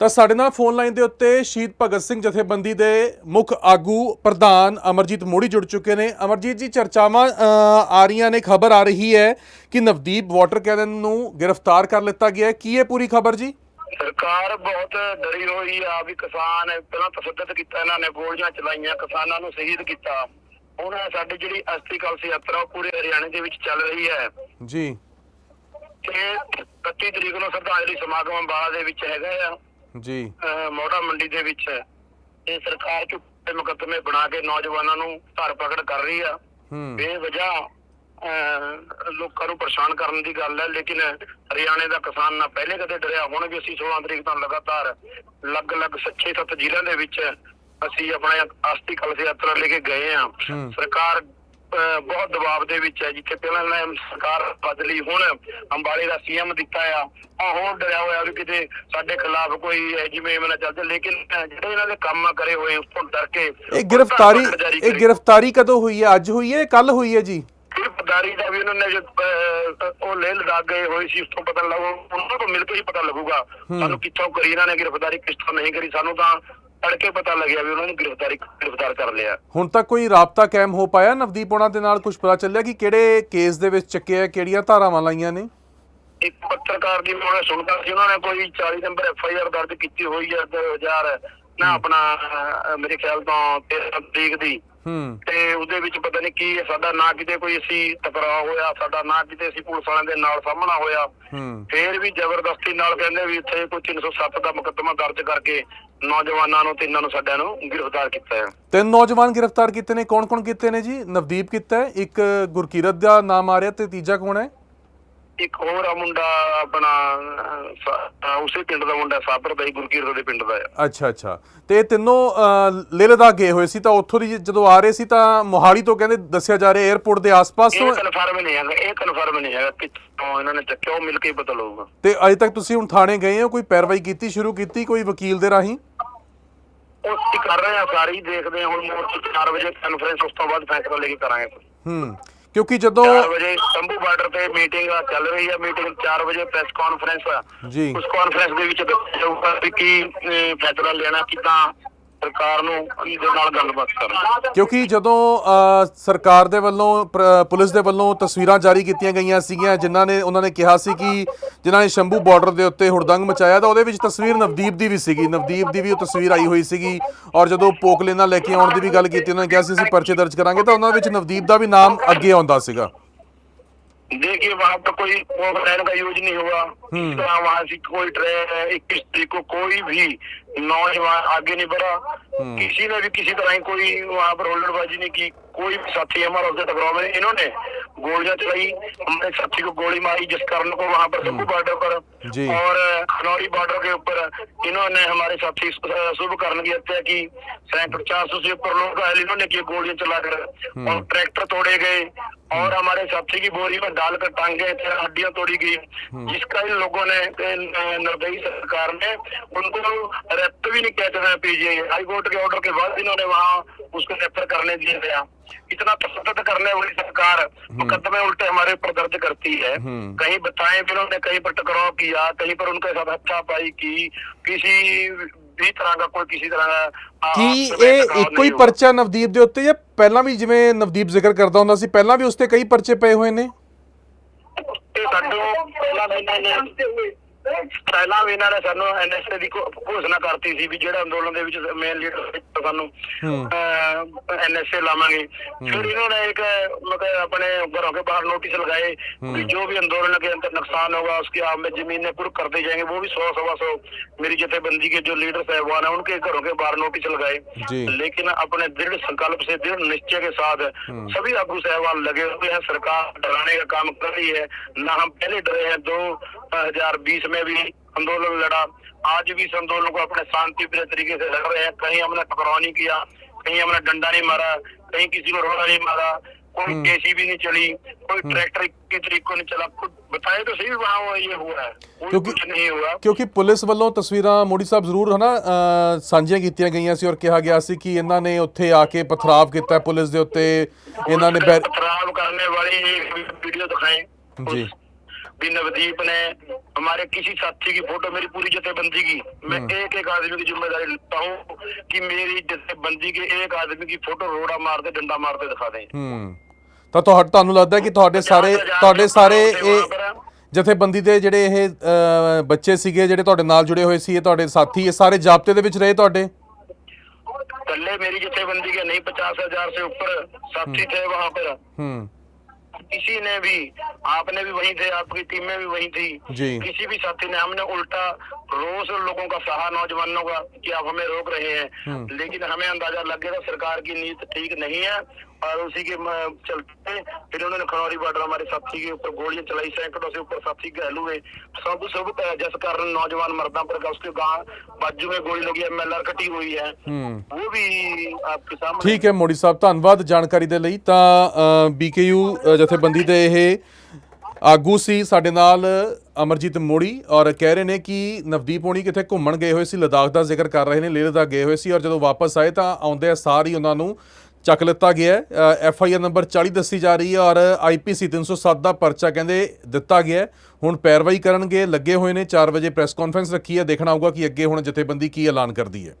ਤਾਂ ਸਾਡੇ ਨਾਲ ਫੋਨ ਲਾਈਨ ਦੇ ਉੱਤੇ ਸ਼ਹੀਦ ਭਗਤ ਸਿੰਘ ਜਥੇਬੰਦੀ ਦੇ ਮੁੱਖ ਆਗੂ ਪ੍ਰਧਾਨ ਅਮਰਜੀਤ ਮੋੜੀ ਜੁੜ ਚੁੱਕੇ ਨੇ। ਅਮਰਜੀਤ ਜੀ ਚਰਚਾਵਾਂ ਆ ਰਹੀਆਂ ਨੇ ਖਬਰ ਆ ਰਹੀ ਹੈ ਕਿ ਨਵਦੀਪ ਵਾਟਰ ਕੈਨਨ ਨੂੰ ਗ੍ਰਿਫਤਾਰ ਕਰ ਲਿੱਤਾ ਗਿਆ ਹੈ। ਕੀ ਹੈ ਪੂਰੀ ਖਬਰ ਜੀ? ਸਰਕਾਰ ਬਹੁਤ ਡਰੀ ਹੋਈ ਆ ਵੀ ਕਿਸਾਨ ਪਹਿਲਾਂ ਤਸੱਦਦ ਕੀਤਾ ਇਹਨਾਂ ਨੇ ਗੋਲੀਆਂ ਚਲਾਈਆਂ ਕਿਸਾਨਾਂ ਨੂੰ ਸ਼ਹੀਦ ਕੀਤਾ। ਹੁਣ ਇਹ ਸਾਡੀ ਜਿਹੜੀ ਅਸਤੀ ਕਲਸੀ ਯਾਤਰਾ ਉਹ ਪੂਰੇ ਹਰਿਆਣੇ ਦੇ ਵਿੱਚ ਚੱਲ ਰਹੀ ਹੈ। ਜੀ। ਤੇ 31 ਤਰੀਕ ਨੂੰ ਸ਼ਰਧਾਂਜਲੀ ਸਮਾਗਮ ਅੰਬਾਲਾ ਦੇ ਵਿੱਚ ਹੈਗਾ ਆ। ਜੀ। ਅਹ ਮੋਢਾ ਮੰਡੀ ਦੇ ਵਿੱਚ ਇਹ ਸਰਕਾਰ ਝੂਠੇ ਮੁਕੱਦਮੇ ਬਣਾ ਕੇ ਨੌਜਵਾਨਾਂ ਨੂੰ ਧਰ ਪਕੜ ਕਰ ਰਹੀ ਆ। ਹੂੰ। ਬੇਵਜ੍ਹਾ ਅਹ ਲੋਕਾਂ ਨੂੰ ਪਰੇਸ਼ਾਨ ਕਰਨ ਦੀ ਗੱਲ ਹੈ ਲੇਕਿਨ ਹਰਿਆਣੇ ਦਾ ਕਿਸਾਨ ਨਾ ਪਹਿਲੇ ਕਦੇ ਡਰਿਆ ਹੁਣ ਵੀ ਅਸੀਂ 16 ਤਰੀਕ ਤੋਂ ਲਗਾਤਾਰ ਅਲੱਗ-ਅਲੱਗ ਸੱਚੇ ਸੱਤ ਜ਼ਿਲ੍ਹਿਆਂ ਦੇ ਵਿੱਚ ਅਸੀਂ ਆਪਣੇ ਅਸਤੀ ਕਲਸ਼ ਯਾਤਰਾ ਲੈ ਕੇ ਗਏ ਆ ਹੂੰ। ਸਰਕਾਰ ਬਹੁਤ ਦਬਾਅ ਦੇ ਵਿੱਚ ਹੈ ਜਿੱਥੇ ਪਹਿਲਾਂ ਨੇ ਸਰਕਾਰ ਬਦਲੀ ਹੁਣ ਅੰਬਾਲੇ ਦਾ ਸੀਐਮ ਦਿੱਤਾ ਆ ਆ ਹੁਣ ਡਰਿਆ ਹੋਇਆ ਵੀ ਕਿਤੇ ਸਾਡੇ ਖਿਲਾਫ ਕੋਈ ਜਿਵੇਂ ਮਨਾ ਚੱਲਦਾ ਲੇਕਿਨ ਜਿਹੜੇ ਇਹਨਾਂ ਦੇ ਕੰਮ ਕਰੇ ਹੋਏ ਉਸ ਤੋਂ ਡਰ ਕੇ ਇਹ ਗ੍ਰਿਫਤਾਰੀ ਇਹ। ਗ੍ਰਿਫਤਾਰੀ ਕਦੋਂ ਹੋਈ ਹੈ? ਅੱਜ ਹੋਈ ਹੈ ਕੱਲ ਹੋਈ ਹੈ ਜੀ? ਗ੍ਰਿਫਤਾਰੀ ਦਾ ਵੀ ਉਹਨਾਂ ਨੇ ਉਹ ਲੇਹ ਲਦਾਖ ਗਏ ਹੋਏ ਸੀ ਉਸ ਤੋਂ ਪਤਾ ਲੱਗੂ ਉਹਨਾਂ ਤੋਂ ਮਿਲ ਕੇ ਹੀ ਪਤਾ ਲੱਗੂਗਾ ਸਾਨੂੰ ਕਿੱਥੋਂ ਕਰੀ ਇਹਨਾਂ ਨੇ ਗ੍ਰਿਫਤਾਰੀ ਕਿਸ ਤੋਂ ਨਹੀਂ ਕਰੀ ਸਾਨੂੰ ਤਾਂ ਤੜਕੇ ਪਤਾ ਲੱਗਿਆ ਵੀ ਉਹਨਾਂ ਨੇ ਗ੍ਰਿਫਤਾਰੀ ਗ੍ਰਿਫਤਾਰ ਕਰ ਲਿਆ। ਹੁਣ ਤੱਕ ਕੋਈ ਰਾਬਤਾ ਕਾਇਮ ਹੋ ਪਾਇਆ? ਨਵਦੀਪ ਉਹਨਾਂ ਦੇ ਨਾਲ ਕੁਝ ਪਤਾ ਚੱਲਿਆ ਕਿ ਕਿਹੜੇ ਕੇਸ ਦੇ ਵਿੱਚ ਚੱਕਿਆ ਕਿਹੜੀਆਂ ਧਾਰਾਵਾਂ ਲਾਈਆਂ ਨੇ? ਇੱਕ ਪੱਤਰਕਾਰ ਦੀ ਮੈਂ ਸੁਣਦਾ ਸੀ ਉਹਨਾਂ ਨੇ ਕੋਈ 40 ਨੰਬਰ ਐਫ ਆਈ ਆਰ ਦਰਜ ਕੀਤੀ ਹੋਈ ਹੈ 2000 ਨਾ ਆਪਣਾ ਮੇਰੇ ਖਿਆਲ ਤੋਂ 13 ਤਰੀਕ ਦੀ। ਹੂੰ। ਤੇ ਉਹਦੇ ਵਿੱਚ ਪਤਾ ਨਹੀਂ ਕੀ ਸਾਡਾ ਨਾ ਕਿਤੇ ਕੋਈ ਅਸੀਂ ਟਕਰਾਅ ਹੋਇਆ ਸਾਡਾ ਨਾ ਕਿਤੇ ਅਸੀਂ ਪੁਲਿਸ ਵਾਲਿਆਂ ਦੇ ਨਾਲ ਸਾਹਮਣਾ ਹੋਇਆ। ਹੂੰ। ਫੇਰ ਵੀ ਜ਼ਬਰਦਸਤੀ ਨਾਲ ਕਹਿੰਦੇ ਵੀ ਇੱਥੇ ਕੋਈ 307 ਦਾ ਮੁਕੱਦਮਾ ਦਰਜ ਕਰਕੇ ਨੌਜਵਾਨਾਂ ਨੂੰ ਤਿੰਨਾਂ ਨੂੰ ਸਾਡਿਆਂ ਨੂੰ ਗ੍ਰਿਫਤਾਰ ਕੀਤਾ ਹੈ। ਤਿੰਨ ਨੌਜਵਾਨ ਗ੍ਰਿਫਤਾਰ ਕੀਤੇ ਨੇ। ਕੌਣ-ਕੌਣ ਕੀਤੇ ਨੇ ਜੀ? ਨਵਦੀਪ ਕੀਤਾ ਹੈ, ਇੱਕ ਗੁਰਕੀਰਤ ਦਾ ਨਾਮ ਆ ਰਿਹਾ ਤੇ ਤੀਜਾ ਕੌਣ ਹੈ? ਇੱਕ ਹੋਰ ਆ ਮੁੰਡਾ ਆਪਣਾ ਅਹ, ਸਾ- ਅਹ, ਉਸੇ ਪਿੰਡ ਦਾ ਮੁੰਡਾ ਸਾਬਰ ਦਾ ਹੀ ਗੁਰਕੀਰਤ ਦੇ ਪਿੰਡ ਦਾ ਆ ਅੱਛਾ ਅੱਛਾ। ਤੇ ਇਹ ਤਿੰਨੋਂ ਅਹ, ਲੇਹ ਲਦਾਖ ਗਏ ਹੋਏ ਸੀ ਤਾਂ ਉੱਥੋਂ ਦੀ ਜਦੋਂ ਆ ਰਹੇ ਸੀ ਤਾਂ ਮੋਹਾਲੀ ਤੋਂ ਕਹਿੰਦੇ ਦੱਸਿਆ ਜਾ ਰਿਹਾ 에어ਪੋਰਟ ਦੇ ਆਸ-ਪਾਸ ਤੋਂ ਇਹ ਕਨਫਰਮ ਨਹੀਂ ਹੈਗਾ ਇਹ ਕਨਫਰਮ ਨਹੀਂ ਹੈਗਾ ਕਿੱਥੋਂ ਇਹਨਾਂ ਨੇ ਚੱਕਿਆ ਉਹ ਮਿਲ ਕੇ ਹੀ ਪਤਾ ਲੱਗੂਗਾ ਤੇ ਅਜੇ ਤੱਕ ਤੁਸੀਂ ਹੁਣ ਥਾਣੇ ਗਏ ਹੋ ਕੋਈ ਪੈਰਵਾਈ ਕੀਤੀ ਸ਼ੁਰੂ ਕੀਤੀ ਕੋਈ ਵਕੀਲ ਦੇ ਰਾਹੀਂ? ਅਸੀਂ ਕਰ ਰਹੇ ਆ ਸਾਰੀ ਦੇਖਦੇ ਹਾਂ ਹੁਣ ਮੋਰਚੇ 4 ਵਜੇ ਕਾਨਫਰੰਸ ਉਸ ਤੋਂ ਬਾਅਦ ਫੈਸਲਾ ਲੈ ਕੇ ਕਰਾਂਗੇ ਹੂੰ ਕਿਉਂਕਿ ਜਦੋਂ 4 ਵਜੇ ਸੰਭੂ ਬਾਰਡਰ ਤੇ ਮੀਟਿੰਗ ਚੱਲ ਰਹੀ ਹੈ ਮੀਟਿੰਗ 4 ਵਜੇ ਪ੍ਰੈਸ ਕਾਨਫਰੰਸ ਆ। ਜੀ। ਉਸ ਕਾਨਫਰੰਸ ਦੇ ਵਿੱਚ ਦੱਸਿਆ ਜਾਊਗਾ ਕੀ ਫੈਸਲਾ ਲੈਣਾ ਕਿਦਾਂ ਸਰਕਾਰ ਨੂੰ ਦੇ ਨਾਲ ਗੱਲਬਾਤ ਕਰਨਾ। ਕਿਉਂਕਿ ਜਦੋਂ ਸਰਕਾਰ ਦੇ ਵੱਲੋਂ ਪੁਲਿਸ ਦੇ ਵੱਲੋਂ ਤਸਵੀਰਾਂ ਜਾਰੀ ਕੀਤੀਆਂ ਗਈਆਂ ਸੀਗੀਆਂ, ਜਿਨ੍ਹਾਂ ਨੇ, ਉਹਨਾਂ ਨੇ ਕਿਹਾ ਸੀ ਕਿ ਜਿਨ੍ਹਾਂ ਨੇ ਸ਼ੰਭੂ ਬਾਰਡਰ ਦੇ ਉੱਤੇ ਹੁੜਦੰਗ ਮਚਾਇਆ, ਤਾਂ ਉਹਦੇ ਵਿੱਚ ਤਸਵੀਰ ਨਵਦੀਪ ਦੀ ਵੀ ਸੀਗੀ। ਨਵਦੀਪ ਦੀ ਵੀ ਉਹ ਤਸਵੀਰ ਆਈ ਹੋਈ ਸੀਗੀ ਔਰ ਜਦੋਂ ਪੋਕਲੇ ਨਾਲ ਲੈ ਕੇ ਆਉਣ ਦੀ ਵੀ ਗੱਲ ਕੀਤੀ, ਉਹਨਾਂ ਨੇ ਕਿਹਾ ਸੀ ਅਸੀਂ ਪਰਚੇ ਦਰਜ ਕਰਾਂਗੇ, ਤਾਂ ਉਹਨਾਂ ਵਿੱਚ ਨਵਦੀਪ ਦਾ ਵੀ ਨਾਮ ਅੱਗੇ ਆਉਂਦਾ ਸੀਗਾ। देखिए वहाँ पर कोई ट्रेन का यूज नहीं हुआ इस तरह वहाँ से कोई ट्रेन इक्कीस तारीख को कोई भी नौजवान आगे नहीं बढ़ा किसी ने भी किसी तरह की कोई वहाँ पर होल्डरबाजी नहीं की कोई भी साथी हमारा उससे टकराव में नहीं। इन्होंने गोलियाँ चलाई। हमारे साथी को गोली मारी जिस कारण को वहाँ पर शंभू बॉर्डर पर। और खनौरी बॉर्डर के ऊपर इन्होंने हमारे साथी शुभ कर्ण की हत्या की सैकड़ों चार सौ से ऊपर लोग इन्होंने की गोलियाँ चलाकर। और ट्रैक्टर तोड़े गए। और हमारे साथी की बोरी में डालकर टांगे थे हड्डियाँ तोड़ी गई। जिसका इन लोगों ने निर्दयी सरकार ने उनको रेप्ट भी नहीं कहते थे पीजीआई हाई कोर्ट के ऑर्डर के बाद इन्होंने वहाँ उसको रेफर करने दिया गया। इतना तशद्दद करने वाली सरकार मुकदमे उल्टे हमारे ऊपर दर्ज करती है कहीं बताएं फिर उन्होंने कहीं पर टकराव किया कहीं पर उनके साथ हत्यापाई की किसी भी तरह का कोई किसी तरह का आ, ਕੀ आपस में ਇਹ टकराव ਇੱਕੋ ਹੀ नहीं हुआ। ਪਰਚਾ ਨਵਦੀਪ ਦੇ ਉੱਤੇ ਜਾਂ ਪਹਿਲਾਂ ਵੀ ਜਿਵੇਂ ਨਵਦੀਪ ਜ਼ਿਕਰ ਕਰਦਾ ਹੁੰਦਾ ਸੀ ਪਹਿਲਾਂ ਵੀ ਉਸ ਤੇ ਕਈ ਪਰਚੇ ਪਏ ਹੋਏ ਨੇ ਤੇ ਸਾਨੂੰ ਪਹਿਲਾਂ ਵੀ ਇਹਨਾਂ ਨੇ ਪਹਿਲਾਂ ਵੀ ਇਹਨਾਂ ਨੇ ਸਾਨੂੰ ਐਨਐਸਏ ਦੀ ਘੋ- ਘੋਸ਼ਣਾ ਕਰਤੀ ਸੀ ਵੀ ਜਿਹੜਾ ਅੰਦੋਲਨ ਦੇ ਵਿੱਚ ਮੇਨ ਲੀਡਰ ਸਾਨੂੰ ਐਨਐਸਏ ਲਾਵਾਂਗੇ ਫਿਰ ਇਹਨਾਂ ਨੇ ਇੱਕ मतलब अपने घरों के बाहर नोटिस लगाए कि जो भी आंदोलन के अंदर नुकसान होगा उसकी आप में जमीनें पूर्व करते जाएंगे वो भी सौ सवा सौ मेरी जथेबंदी के जो लीडर साहबान है उनके घरों के बाहर नोटिस जी। लगाए लेकिन अपने दृढ़ संकल्प से दृढ़ निश्चय के साथ सभी आगू साहबान लगे हुए हैं सरकार डराने का काम कर रही है ना हम पहले डरे हैं दो हजार बीस में भी आंदोलन लड़ा आज भी इस आंदोलन को अपने शांति प्रिय तरीके से लड़ रहे हैं कहीं हमने टकराव नहीं किया कहीं हमने डंडा नहीं मारा कहीं किसी को रोड़ा नहीं मारा कोई केसी भी नहीं चली कोई ट्रैक्टर के तरीकों नहीं चला कुछ बताए तो सही वहाँ वो ये हुआ है कोई क्योंकि- कुछ नहीं हुआ ਕਿਉਂਕਿ ਪੁਲਿਸ ਵੱਲੋਂ ਤਸਵੀਰਾਂ ਮੋੜੀ ਸਾਹਿਬ ਜ਼ਰੂਰ ਹਨਾ ਅਹ, ਸਾਂਝੀਆਂ ਕੀਤੀਆਂ ਗਈਆਂ ਸੀ ਔਰ ਕਿਹਾ ਗਿਆ ਸੀ ਕਿ ਇਹਨਾਂ ਨੇ ਉੱਥੇ ਆ ਕੇ ਪਥਰਾਵ ਕੀਤਾ ਪੁਲਿਸ ਦੇ ਉੱਤੇ ਇਹਨਾਂ ਨੇ ਬੈਰ- खराब करने वाली एक वीडियो दिखाएं जी। उस- भी नवदीप ने हमारे किसी साथी की फोटो मेरी पूरी जथेबंदी की मैं एक एक आदमी की जिम्मेदारी लेता हूँ कि मेरी जथेबंदी के एक आदमी की फोटो रोड़ा मारते डंडा मारते दिखा दें ਹੂੰ ਤਾਂ ਤੁਹਾਡਾ ਤੁਹਾਨੂੰ ਲੱਗਦਾ ਹੈ ਕਿ ਤੁਹਾਡੇ ਸਾਰੇ ਤੁਹਾਡੇ ਸਾਰੇ ਇਹ ਜਥੇਬੰਦੀ ਦੇ ਜਿਹੜੇ ਇਹ ਅਹ, ਬੱਚੇ ਸੀਗੇ ਜਿਹੜੇ ਤੁਹਾਡੇ ਨਾਲ ਜੁੜੇ ਹੋਏ ਸੀ ਇਹ ਤੁਹਾਡੇ ਸਾਥੀ ਇਹ ਸਾਰੇ ਜਾਬਤੇ ਦੇ ਵਿੱਚ ਰਹੇ ਤੁਹਾਡੇ पहले मेरी जथेबंदी के नहीं पचास हजार से ऊपर साथी थे वहाँ पर ਹੂੰ किसी ने भी आपने भी वहीं थे आपकी टीमें भी वहीं थी जी। किसी भी साथी ने हमने उल्टा रोज लोगों का सहा नौजवानों का कि आप हमें रोक रहे हैं लेकिन हमें अंदाजा लग गया था सरकार की नीति ठीक नहीं है और उसी के म- चलते फिर उन्होंने खनौरी बॉर्डर हमारे साथी के ऊपर गोलियां चलाई सैकड़ों से ऊपर साथी घायल हुए सब सब जिस कारण नौजवान मरदा पर का उसके गांव बाजू में गोली लगी एम कटी हुई है ਹੂੰ वो भी आपके सामने ਠੀਕ ਹੈ ਮੋੜੀ ਸਾਹਿਬ ਧੰਨਵਾਦ ਜਾਣਕਾਰੀ ਦੇ ਲਈ ਤਾਂ ਬੀਕੇਯੂ ਜਥੇਬੰਦੀ ਦੇ ਇਹ ਆਗੂ ਸੀ ਸਾਡੇ ਨਾਲ ਅਮਰਜੀਤ ਮੋੜੀ ਔਰ ਕਹਿ ਰਹੇ ਨੇ ਕਿ ਨਵਦੀਪ ਹੋਣੀ ਕਿਤੇ ਘੁੰਮਣ ਗਏ ਹੋਏ ਸੀ ਲਦਾਖ ਦਾ ਜ਼ਿਕਰ ਕਰ ਰਹੇ ਨੇ ਲੇਹ ਲਦਾਖ ਗਏ ਹੋਏ ਸੀ ਔਰ ਜਦੋਂ ਵਾਪਸ ਆਏ ਤਾਂ ਆਉਂਦੇ ਸਾਰ ਹੀ ਉਹਨਾਂ ਨੂੰ ਚੱਕ ਲਿੱਤਾ ਗਿਆ ਹੈ। ਐਫ ਆਈ ਆਰ ਨੰਬਰ 40 ਦੱਸੀ ਜਾ ਰਹੀ ਹੈ ਔਰ ਆਈਪੀਸੀ 307 ਦਾ ਪਰਚਾ ਕਹਿੰਦੇ ਦਿੱਤਾ ਗਿਆ ਹੁਣ ਪੈਰਵਾਈ ਕਰਨਗੇ, ਲੱਗੇ ਹੋਏ ਨੇ 4 ਵਜੇ ਪ੍ਰੈਸ ਕਾਨਫਰੰਸ ਰੱਖੀ ਹੈ। ਦੇਖਣਾ ਹੋਊਗਾ ਕਿ ਅੱਗੇ ਹੁਣ ਜਥੇਬੰਦੀ ਕੀ ਐਲਾਨ ਕਰਦੀ ਹੈ।